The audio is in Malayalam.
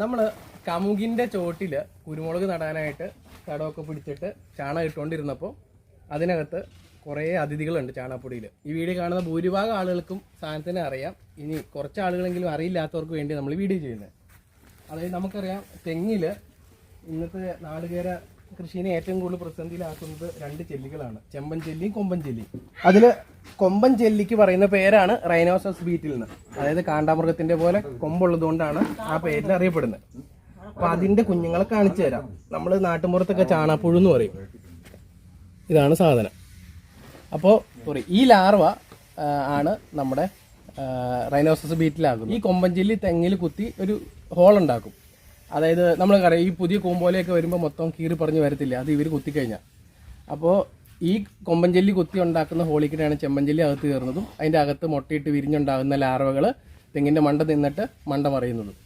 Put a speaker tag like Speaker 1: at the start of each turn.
Speaker 1: നമ്മൾ കമുകിന്റെ ചോട്ടിൽ കുരുമുളക് നടാനായിട്ട് കടമൊക്കെ പിടിച്ചിട്ട് ചാണകം ഇട്ടുകൊണ്ടിരുന്നപ്പോൾ അതിനകത്ത് കുറേ അതിഥികളുണ്ട് ചാണകപ്പൊടിയിൽ ഈ വീഡിയോ കാണുന്ന ഭൂരിഭാഗം ആളുകൾക്കും സാധനത്തിന് അറിയാം. ഇനി കുറച്ച് ആളുകളെങ്കിലും അറിയില്ലാത്തവർക്ക് വേണ്ടി നമ്മൾ വീഡിയോ ചെയ്യുന്നത്. അതായത് നമുക്കറിയാം തെങ്ങിൽ ഇന്നത്തെ നാടുകേര കൃഷിനെ ഏറ്റവും കൂടുതൽ പ്രതിസന്ധിയിലാക്കുന്നത് രണ്ട് ചെല്ലികളാണ്. ചെമ്പൻ ചെല്ലിയും കൊമ്പൻ ചെല്ലിയും. അതിൽ കൊമ്പൻ ജെല്ലിക്ക് പറയുന്ന പേരാണ് റൈനോസസ് ബീറ്റിൽ നിന്ന് അതായത് കാണ്ടാമൃഗത്തിന്റെ പോലെ കൊമ്പുള്ളതുകൊണ്ടാണ് ആ പേരിൽ അറിയപ്പെടുന്നത്. അപ്പൊ അതിന്റെ കുഞ്ഞുങ്ങളെ കാണിച്ചു തരാം. നമ്മൾ നാട്ടുമ്പുറത്തൊക്കെ ചാണാപ്പുഴു എന്ന് പറയും. ഇതാണ് സാധനം. അപ്പോൾ സോറി ഈ ലാർവ ആണ് നമ്മുടെ റൈനോസസ് ബീറ്റിലാകുന്നത് ഈ കൊമ്പൻ ജെല്ലി തെങ്ങിൽ കുത്തി ഒരു ഹോൾ ഉണ്ടാക്കും. അതായത് നമ്മൾ ഈ പുതിയ കൂമ്പോലെയൊക്കെ വരുമ്പോൾ മൊത്തം കീറി പറഞ്ഞ് വരത്തില്ല? അത് ഇവർ കുത്തിക്കഴിഞ്ഞാൽ അപ്പോൾ ഈ കൊമ്പഞ്ചെല്ലി കുത്തി ഉണ്ടാക്കുന്ന ഹോളിക്കിടെയാണ് ചെമ്പഞ്ചെല്ലി അകത്ത് കയറുന്നതും അതിന്റെ അകത്ത് മുട്ടയിട്ട് വിരിഞ്ഞുണ്ടാകുന്ന ലാർവകൾ തെങ്ങിന്റെ മണ്ട നിന്നിട്ട് മണ്ട മറിയുന്നതും.